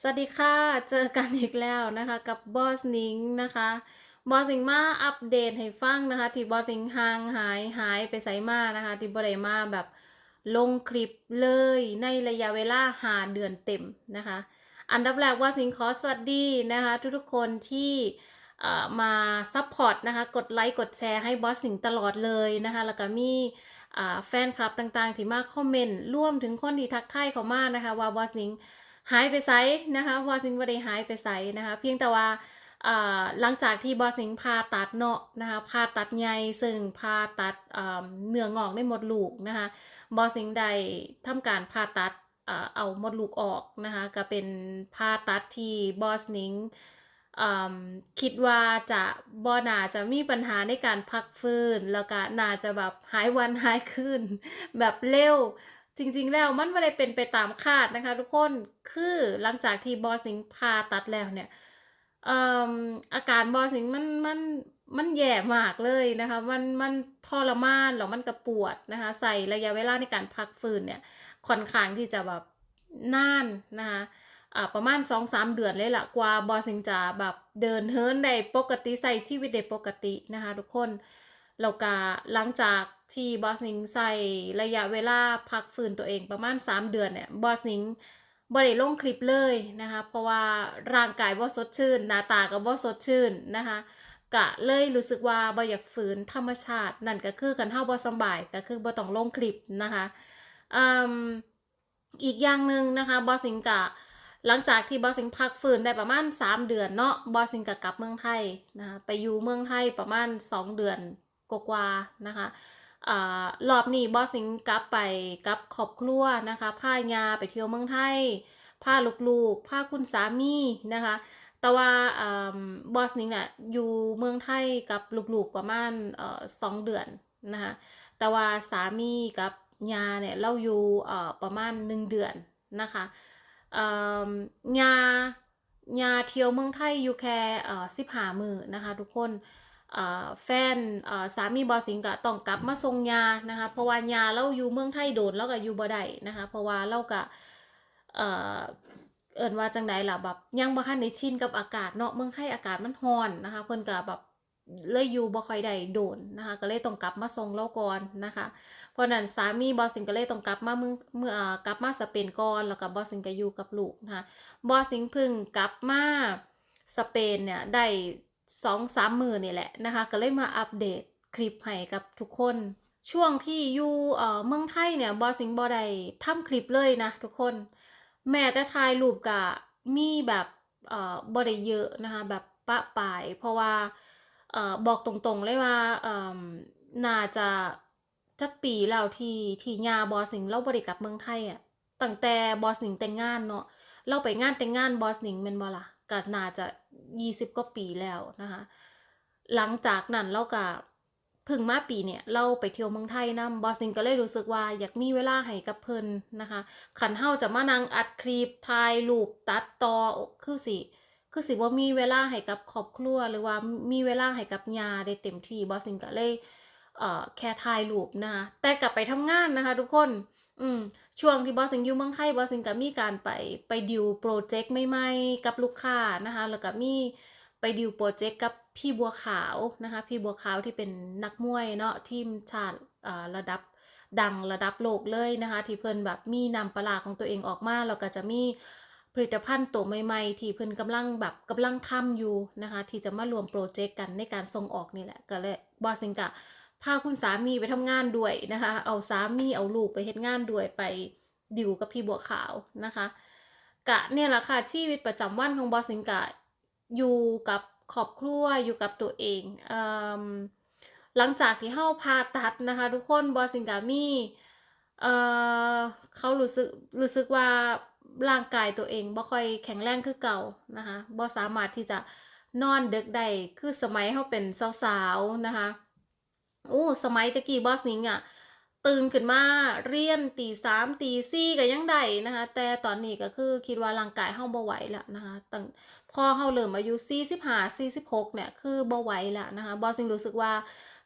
สวัสดีค่ะ เจอกันอีกแล้วนะคะ กับบอสนิงนะคะ บอสนิงมาอัปเดตให้ฟังนะคะ ที่บอสนิงห่างหายหายไปไสมานะคะ ที่บริมาแบบลงคลิปเลยในระยะเวลาหาเดือนเต็มนะคะ อันดับแรกบอสนิงขอสวัสดีนะคะ ทุกๆคนที่เอ่อมาซัพพอร์ตนะคะ กดไลค์กดแชร์ให้บอสนิงตลอดเลยนะคะ แล้วก็มีอ่าแฟนคลับต่างๆ ที่มาคอมเมนต์ร่วมถึงคนที่ทักทายเขามานะคะ ว่าบอสนิง หายไปไซนะคะบอสซิงบ่ได้หายไปไซนะคะเพียงแต่ว่าหลังจากที่บอสซิงผ่าตัดเนาะนะคะผ่าตัดใหญ่ซึ่งผ่าตัดเนื้องอกในมดลูกนะคะบอสซิงได้ทำการผ่าตัดเอามดลูกออกนะคะก็เป็นผ่าตัดที่บอสนิงคิดว่าจะบอนาจะมีปัญหาในการพักฟื้น แล้วก็น่าจะแบบหายวันหายคืนแบบเร็ว จริงๆแล้วมันไม่ได้เป็นไปตามคาดนะคะ ทุกคนคือหลังจากที่บอสิงห์ผ่าตัดแล้วเนี่ยอาการบอสิงมันมันมันแย่มากเลยนะคะ มันมันทรมานแล้วมันก็ปวดนะคะ ใส่ระยะเวลาในการพักฟื้นเนี่ยค่อนข้างที่จะแบบนานนะคะประมาณ2-3เดือนเลยละกว่าบอสิงจะแบบเดินเหิรนได้ปกติใส่ชีวิตได้ปกตินะคะ ทุกคนแล้วก็หลังจาก ที่บอสนิงใส่ระยะเวลาพักฟื้นตัวเองประมาณ 3 เดือนเนี่ยบอสนิงบ่ได้ลงคลิปเลยนะคะ เพราะว่าร่างกายบ่สดชื่น หน้าตาก็บ่สดชื่นนะคะกะเลยรู้สึกว่าบ่อยากฝืนธรรมชาติ นั่นก็คือกันเฮาบ่สบายก็คือบ่ต้องลงคลิปนะคะอืมอีกอย่างหนึ่งนะคะบอสนิงกะหลังจากที่บอสิงพักฟื้นได้ประมาณ 3 เดือนเนาะบอสิงก็กลับเมืองไทยนะคะไปอยู่เมืองไทยประมาณ 2 เดือนกว่าๆนะคะ รอบนี้บอสสิงกลับไปกับครอบครัวนะคะพายาไปเที่ยวเมืองไทยพาลูกๆพาคุณสามีนะคะ แต่ว่าอบอสนิงเนี่ยอยู่เมืองไทยกับลูกๆประมาณอสองเดือนนะคะแต่ว่าสามีกับยาเนี่ยเราอยู่ประมาณหนึ่งเดือนนะคะยายาเที่ยวเมืองไทยอยู่แค่สิบหามือนะคะทุกคน แฟนสามีบอสิงก็ต้องกลับมาส่งยานะคะเพราะว่ายาเราอยู่เมืองไทยโดนแล้วก็อยู่บ่ได้นะคะเพราะว่าเราก็เอ่อเอิ้นว่าจังใดล่ะแบบยังบ่ทันได้ชินกับอากาศเนาะเมืองไทยอากาศมันร้อนนะคะเพิ่นก็แบบเลยอยู่บ่ค่อยได้โดนนะคะก็เลยต้องกลับมาส่งเราก่อนนะคะเพราะนั้นสามีบอสิงก็เลยต้องกลับมาเมืองเมื่อกลับมาสเปนก่อนแล้วก็บอสิงก็อยู่กับลูกนะคะบอสิงพึ่งกลับมาสเปนเนี่ยได้ สองสามมือนี่แหละนะคะ ก็เลยมาอัปเดตคลิปให้กับทุกคน ช่วงที่อยู่เมืองไทยเนี่ยบอสสิงบอได้ทำคลิปเลยนะทุกคน แม้แต่ถ่ายรูปก็มีแบบเอ่อบ่ได้เยอะนะคะแบบปะปาย เพราะว่าเอ่อบอกตรงๆเลยว่าเอ่อน่าจะจักปีแล้วที่ที่ยาบอสิงเราบ่ได้กลับเมืองไทยอะตั้งแต่บอสนิงแต่งงานเนาะเราไปงานแต่งงานบอสนิงแม่นบ่ล่ะ ก็น่าจะ20กว่าปีแล้วนะคะ หลังจากนั้นเราก็พิ่งมาปีเนี่ยเราไปเที่ยวเมืองไทยนำบอสนิงก็เลยรู้สึกว่าอยากมีเวลาให้กับเพิ่นนะคะคันเฮาจะมานั่งอัดคลิปถ่ายรูปตัดต่อคือสิคือสิบ่ามีเวลาให้กับครอบครัวหรือว่ามีเวลาให้กับยาได้เต็มที่บอสสิงก็เลยเอ่อแค่ถ่ายรูปนะคะแต่กลับไปทำงานนะคะ ทุกคน อืม ช่วงที่บอสสิงอยู่เมืองไทยบอสสิงก็มีการไปไปดิวโปรเจกต์ใหม่ๆกับลูกค้านะคะแล้วก็มีไปดิวโปรเจกต์กับพี่บัวขาวนะคะพี่บัวขาวที่เป็นนักมวยเนาะทีมชาติระดับดังระดับโลกเลยนะคะที่เพิ่นแบบมีนำปลาของตัวเองออกมาแล้วก็จะมีผลิตภัณฑ์ตัวใหม่ๆ ที่เพิ่นกำลังแบบกำลังทำอยู่นะคะที่จะมารวมโปรเจกต์กันในการส่งออกนี่แหละก็เลยบอสิงกะ พาคุณสามีไปทำงานด้วยนะคะ เอาสามีเอาลูกไปเฮ็ดงานด้วยไปดิวกับพี่บัวขาวนะคะ กะเนี่ยแหละค่ะชีวิตประจำวันของบอสิงกะอยู่กับครอบครัวอยู่กับตัวเองเอ่มหลังจากที่เฮาผ่าตัดนะคะ ทุกคนบอสิงกามีเอ่อเขารู้สึกรู้สึกว่าร่างกายตัวเองบ่ค่อยแข็งแรงคือเก่านะคะบ่สามารถที่จะนอนดึกได้คือสมัยเฮาเป็นสาวๆนะคะ โอ้สมัยตะกี้บอสนิงอะตื่นขึ้นมาเรียนตีสามตีสี่ก็ยังได้นะคะ แต่ตอนนี้ก็คือคิดว่าร่างกายเฮาบ่ไหวแล้วนะคะตั้งพอเฮาเริ่มอายุ45 46เนี่ยคือบ่ไหวแล้วนะคะบอสิงรู้สึกว่า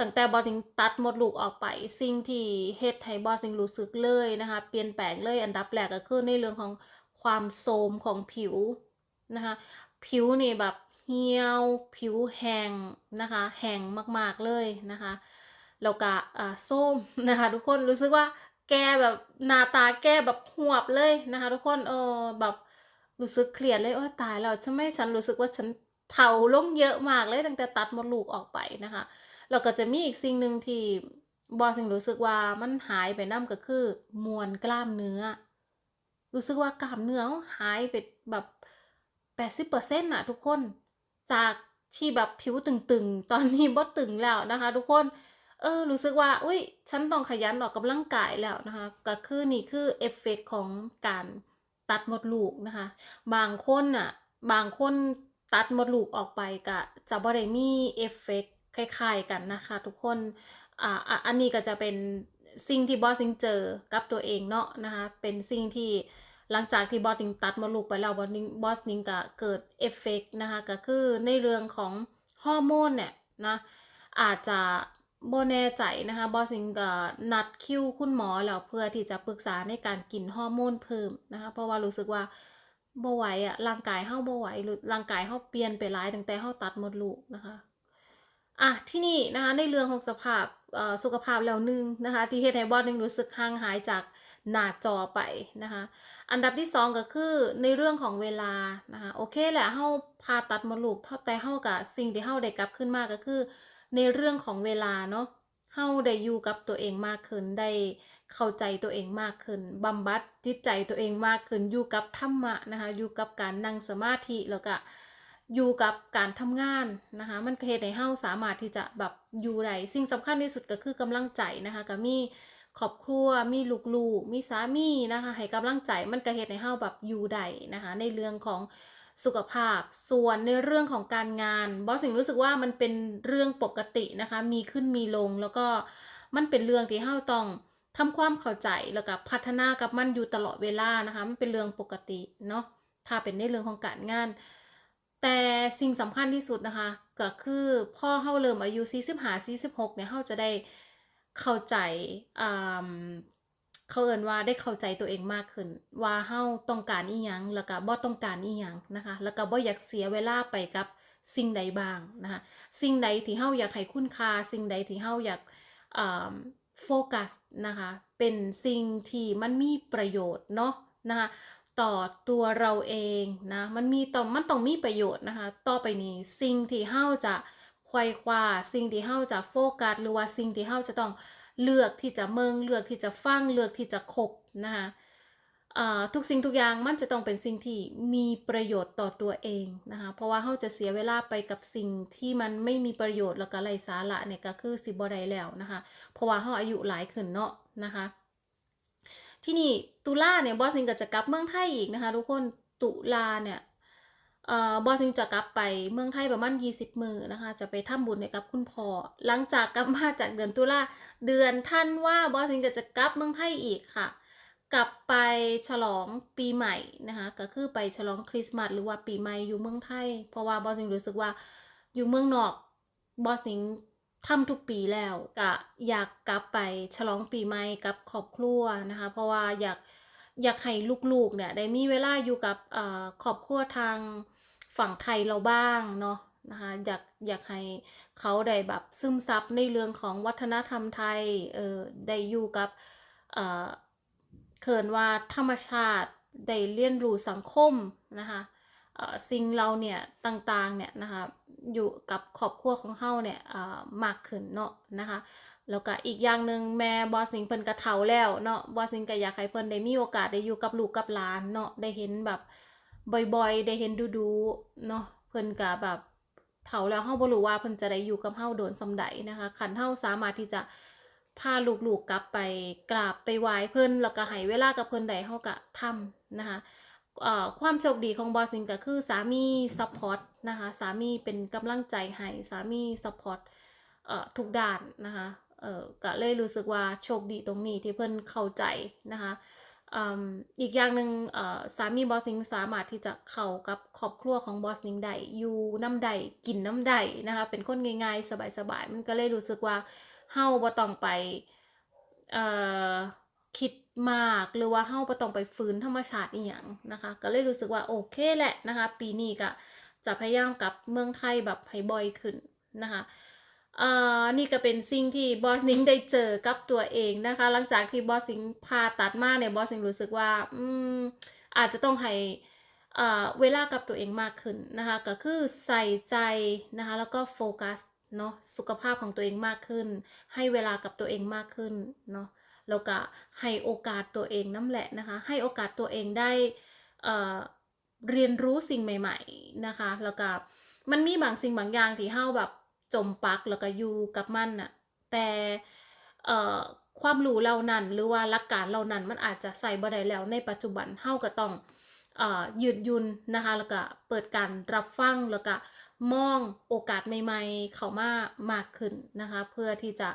ตั้งแต่บอสนิงตัดหมดลูกออกไป สิ่งที่เฮ็ดให้บอสนิงรู้สึกเลยนะคะเปลี่ยนแปลงเลยอันดับแรกก็คือในเรื่องของความโทรมของผิวนะคะผิวนี่แบบ เหี่ยว ผิวแห้งนะคะ แห้งมากๆเลยนะคะแล้วก็อ่าส้มนะคะ ทุกคนรู้สึกว่าแกแบบหน้าตาแกแบบหวบเลยนะคะ ทุกคนเออแบบรู้สึกเครียดเลยโอ้ตายแล้วทำไมฉันรู้สึกว่าฉันเฒ่าลงเยอะมากเลยตั้งแต่ตัดมดลูกออกไปนะคะแล้วก็จะมีอีกสิ่งหนึ่งที่บอสิงรู้สึกว่ามันหายไปนํก็คือ มวลกล้ามเนื้อ รู้สึกว่ากล้ามเนื้อหายไปแบบ80%น่ะทุกคน จากที่แบบผิวตึงๆ ตอนนี้บ่ตึงแล้วนะคะ ทุกคน เออรู้สึกว่า อุ๊ยฉันต้องขยันออกกำลังกายแล้วนะคะ ก็คือนี่คือเอฟเฟกต์ของการตัดมดลูกนะคะ บางคนน่ะ บางคนตัดมดลูกออกไปก็จะบ่ได้มีเอฟเฟกต์คล้าย ๆ กันนะคะ ทุกคน อ่าอะอันนี้ก็จะเป็นสิ่งที่บอสซิงเจอกับตัวเองเนาะนะคะ เป็นสิ่งที่ หลังจากที่บอสนิงตัดมดลูกไปแล้วบอสนิงบอสนิงก็เกิดเอฟเฟกต์นะคะก็คือในเรื่องของฮอร์โมนเนี่ยนะอาจจะบ่แน่ใจนะคะบอสนิงก็นัดคิวคุณหมอแล้วเพื่อที่จะปรึกษาในการกินฮอร์โมนเพิ่มนะคะเพราะว่ารู้สึกว่าบไหวอะร่างกายเราบไหวหรือร่างกายเราเปลี่ยนไปหลายตั้งแต่เราตัดมดลูกนะคะอะที่นี่นะคะในเรื่องของสภาพสุขภาพแล้วหนึ่งนะคะที่เฮ็ดให้บอสนิงรู้สึกห่างหายจาก หน้าจอไปนะคะอันดับที่ 2 ก็คือในเรื่องของเวลานะคะโอเคแหละเราผ่าตัดมดลูกแต่เราก็สิ่งที่เราได้กลับคืนมาก็คือ ในเรื่องของเวลาเนาะเราได้อยู่กับตัวเองมากขึ้นได้เข้าใจตัวเองมากขึ้นบำบัดจิตใจตัวเองมากขึ้นอยู่กับธรรมะนะคะอยู่กับการนั่งสมาธิแล้วก็อยู่กับการทำงานนะคะ มันก็เฮ็ดให้เราสามารถที่จะแบบอยู่ได้สิ่งสำคัญที่สุดก็คือกำลังใจนะคะก็มี ครอบครัวมีลูกๆมีสามีนะคะให้กำลังใจมันก็เฮ็ดให้เราแบบอยู่ได้นะคะในเรื่องของสุขภาพ ส่วนในเรื่องของการงานบอสสิงรู้สึกว่ามันเป็นเรื่องปกตินะคะมีขึ้นมีลงแล้วก็มันเป็นเรื่องที่เราต้องทำความเข้าใจแล้วก็พัฒนากับมันอยู่ตลอดเวลานะคะมันเป็นเรื่องปกติเนาะถ้าเป็นในเรื่องของการงาน แต่สิ่งสำคัญที่สุดนะคะก็คือพ่อเราเริ่มอายุ45-46เนี่ยเราจะได้ เข้าใจอ่าเขาเอินว่าได้เข้าใจตัวเองมากขึ้น ว่าเราต้องการอิหยังแล้วก็บ่ต้องการอิหยังนะคะ แล้วก็บ่อยากเสียเวลาไปกับสิ่งใดบ้างนะคะสิ่งใดที่เราอยากให้คุณค่าสิ่งใดที่เราอยากอ่าโฟกัสนะคะเป็นสิ่งที่มันมีประโยชน์เนาะนะคะต่อตัวเราเองนะมันมีต้องมันต้องมีประโยชน์นะคะต่อไปนี้สิ่งที่เราจะ ไขว่คว้าสิ่งที่เราจะโฟกัสหรือว่าสิ่งที่เราจะต้องเลือกที่จะเบิ่งเลือกที่จะฟังเลือกที่จะคบนะคะทุกสิ่งทุกอย่างมันจะต้องเป็นสิ่งที่มีประโยชน์ต่อตัวเองนะคะเพราะว่าเราจะเสียเวลาไปกับสิ่งที่มันไม่มีประโยชน์แล้วก็ไร้สาระเนี่ยก็คือสิบ่ได้แล้วนะคะเพราะว่าเราอายุหลายขึ้นเนาะนะคะที่นี่ตุลาเนี่ยบอสสิงก็จะกลับเมืองไทยอีกนะคะทุกคนตุลาเนี่ย บอสสิงจะกลับไปเมืองไทยประมาณ 20 มือนะคะ จะไปทำบุญกับคุณพ่อ หลังจากกลับมาจากเดือนตุลาเดือนธันว่าบอสสิงก็จะกลับเมืองไทยอีกค่ะ กลับไปฉลองปีใหม่นะคะ ก็คือไปฉลองคริสต์มาสหรือว่าปีใหม่อยู่เมืองไทย เพราะว่าบอสิงรู้สึกว่าอยู่เมืองนอกบอสิงทำทุกปีแล้วก็อยากกลับไปฉลองปีใหม่กับครอบครัวนะคะ เพราะว่าอยากอยากให้ลูกๆเนี่ยได้มีเวลาอยู่กับครอบครัวทาง ฝั่งไทยเราบ้างเนาะนะคะอยากอยากให้เขาได้แบบซึมซับในเรื่องของวัฒนธรรมไทยเออได้อยู่กับเอ่อเขินว่าธรรมชาติได้เรียนรู้สังคมนะคะเออสิ่งเหล่าเนี่ยต่างๆเนี่ยนะคะอยู่กับครอบครัวของเราเนี่ยอ่ามากขึ้นเนาะนะคะแล้วก็อีกอย่างหนึ่งแม่บอสนิงเพิ่นก็เฒ่าแล้วเนาะบอสนิงก็อยากให้เพิ่นได้มีโอกาสได้อยู่กับลูกกับหลานเนาะได้เห็นแบบ บ่อยๆ ได้เห็นดูๆเนาะเพิ่นก็แบบเฒ่าแล้วเราบ่รู้ว่าเพิ่นจะได้อยู่กับเราโดนส่ำใดนะคะคันเราสามารถที่จะพาลูกๆกลับไปกราบไปไหว้เพิ่นแล้วก็ให้เวลากับเพิ่นได้เราก็ทำนะคะความโชคดีของบอสนิงก็คือสามีซัปพอร์ตนะคะสามีเป็นกำลังใจให้สามีซัปพอร์ตทุกด้านนะคะก็เลยรู้สึกว่าโชคดีตรงนี้ที่เพิ่นเข้าใจนะคะ อีกอย่างหนึ่งสามีบอสนิงสามารถที่จะเข้ากับครอบครัวของบอสนิงได้อยู่นำได้กินน้ำได้นะคะเป็นคนง่ายๆ สบายๆ มันก็เลยรู้สึกว่าเราบ่ต้องไปคิดมากหรือว่าเฮาบ่ต้องไปฝืนธรรมชาติอีหยังนะคะก็เลยรู้สึกว่าโอเคแหละนะคะปีนี้ก็จะพยายามกลับเมืองไทยแบบให้บ่อยขึ้นนะคะ อ่านี่ก็เป็นสิ่งที่บอสนิงได้เจอกับตัวเองนะคะ หลังจากที่บอสนิงผ่าตัดมาเนี่ยบอสนิงรู้สึกว่าอืมอาจจะต้องให้อ่าเวลากับตัวเองมากขึ้นนะคะ ก็คือใส่ใจนะคะ แล้วก็โฟกัสเนาะสุขภาพของตัวเองมากขึ้น ให้เวลากับตัวเองมากขึ้นเนาะแล้วก็ให้โอกาสตัวเองนั่นแหละนะคะ ให้โอกาสตัวเองได้เออเรียนรู้สิ่งใหม่ ๆนะคะ แล้วก็มันมีบางสิ่งบางอย่างที่เฮาแบบ จมปักแล้วก็อยู่กับมันน่ะแต่ความรู้เหล่านั้นหรือว่าหลักการเหล่านั้นมันอาจจะใส่บ่ได้แล้วในปัจจุบันเฮาก็ต้องอยืดยุนนะคะแล้วก็เปิดการรับฟังแล้วก็มองโอกาสใหม่ๆ เข้ามามากขึ้นนะคะเพื่อที่จะ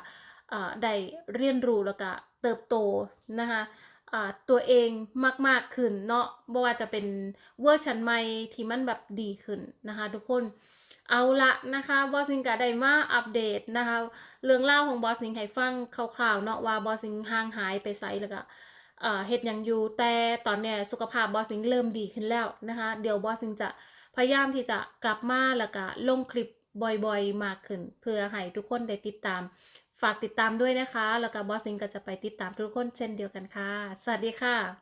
ได้เรียนรู้แล้วก็เติบโตนะคะตัวเองมากๆขึ้นเนาะบ่ว่าจะเป็นเวอร์ชันใหม่ที่มันแบบดีขึ้นนะคะทุกคน เอาละนะคะบอสซิงก็ได้มาอัปเดตนะคะ เรื่องเล่าของบอสซิงให้ฟังคร่าวๆเนาะว่าบอสซิงห่างหายไปไสแล้วก็เฮ็ดยังอยู่แต่ตอนเนี้ยสุขภาพบอสซิงเริ่มดีขึ้นแล้วนะคะ เดี๋ยวบอสซิงจะพยายามที่จะกลับมาแล้วก็ลงคลิปบ่อยๆ มากขึ้น เพื่อให้ทุกคนได้ติดตาม ฝากติดตามด้วยนะคะ แล้วก็บอสซิงก็จะไปติดตามทุกคนเช่นเดียวกันค่ะ สวัสดีค่ะ